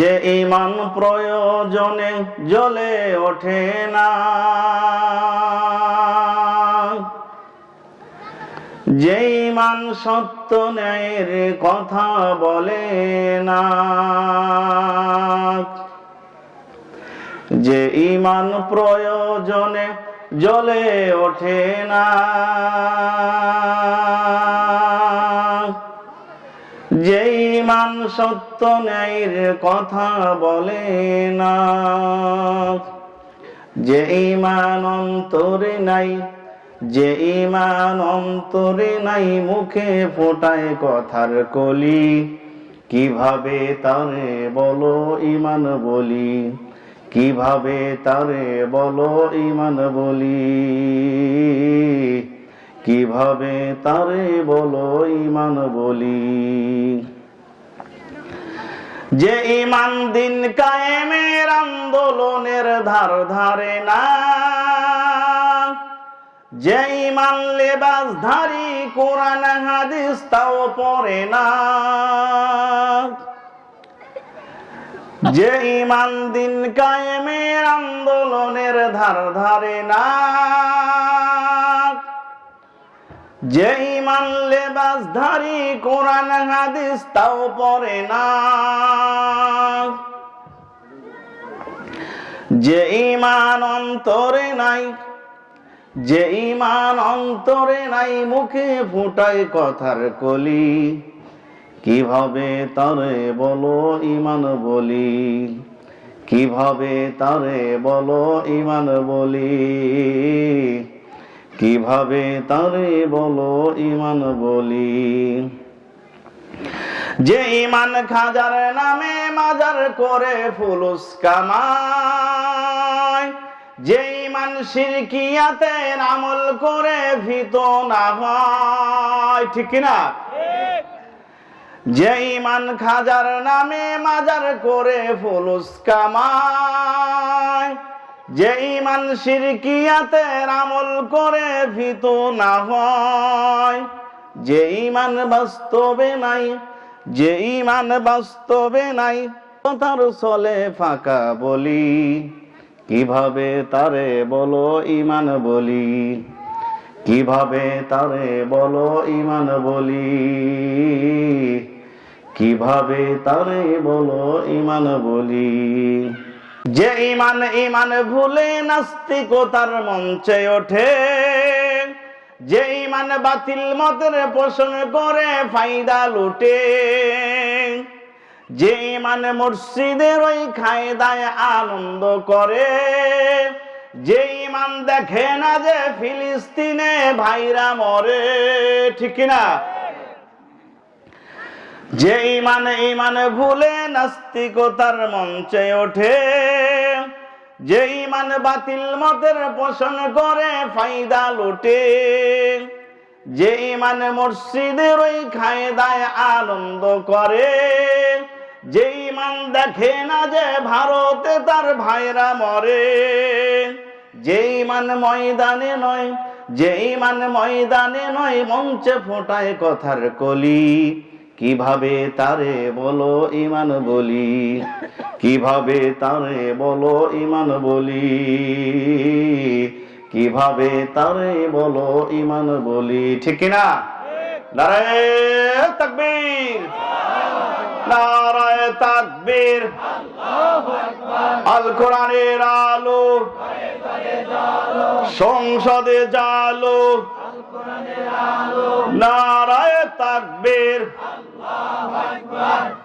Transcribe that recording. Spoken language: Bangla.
যে ইমান প্রয়োজনে জ্বলে ওঠে না। যে ইমান সত্য ন্যায়ের কথা বলে না। যে ইমান প্রয়োজনে জ্বলে ওঠে না। ইমান সত্য ন্যায়ের কথা বলে না। যে ইমান অন্তরে নাই, যে ইমান অন্তরে নাই, মুখে ফোটায় কথার কলি। কীভাবে তারে বলো ইমান বলি? কীভাবে তারে বলো ইমান বলি? কীভাবে তারে বলো ইমান বলি? যে ইমান দিন কায়েমের আন্দোলনের ধার ধারে না। যে ইমান লেবাস ধারি কোরআন, হাদিস তাও পড়ে না। যে ইমান দিন কায়েমের আন্দোলনের ধার ধারে না। যে ইমান লেবাস ধারি কোরআন, হাদিস, তাও পড়ে না। যে ইমান অন্তরে নাই, যে ইমান অন্তরে নাই, মুখে ফুটায় কথার কলি। কীভাবে তারে বলো ইমান বলি? কীভাবে তারে বলো ইমান বলি? কীভাবে তারে বলো ইমান বলি? যে ইমান খাজার নামে মাজার করে ফুলুস যে ইমান শিরকিয়াতে আমল করে ভীত না হয়, ঠিক না যে ইমান খাজার নামে মাজার করে ফুলুস কামায় যে ইমান শিরকিয়াতে আমল করে ভীত না হয়, যে ইমান বাস্তবে নাই, যে ইমান বাস্তবে নাই তার চলে ফাঁকা বলি, কীভাবে তারে বলো ইমান বলি, কীভাবে তারে বলো ইমান বলি, কীভাবে তারে বলো ইমান বলি। যে ইমান ইমান ভুলে নাস্তিকতার মঞ্চে ওঠে। যে ইমান বাতিল মতের পোষণ করে ফায়দা লুটে। যে ইমান মসজিদের ওই খায়দায় আনন্দ করে। যে ইমান দেখে না যে ফিলিস্তিনে ভাইরা মরে। ঠিক না যে ইমান ইমান ভুলে নাস্তিকতার মঞ্চে ওঠে, যে ইমান বাতিল মতের পোষণ করে ফায়দা লুটে, যে ইমান মসজিদের ওই খায়দায় আনন্দ করে, যে ইমান দেখে না যে ভারতে তার ভাইরা মরে, যে ইমান ময়দানে নয়, যে ইমান ময়দানে নয়, মঞ্চে ফোটায় কথার কলি কীভাবে তারে বলো ইমান বলি? কীভাবে তারে বলো ইমান বলি? কীভাবে তারে বলো ইমান বলি? ঠিক না? নারায় তাকবীর। নারায় তাকবীর। আল কোরআনের আলো। সংসদে জালো। নারায় তাকবীর। Vai, vai!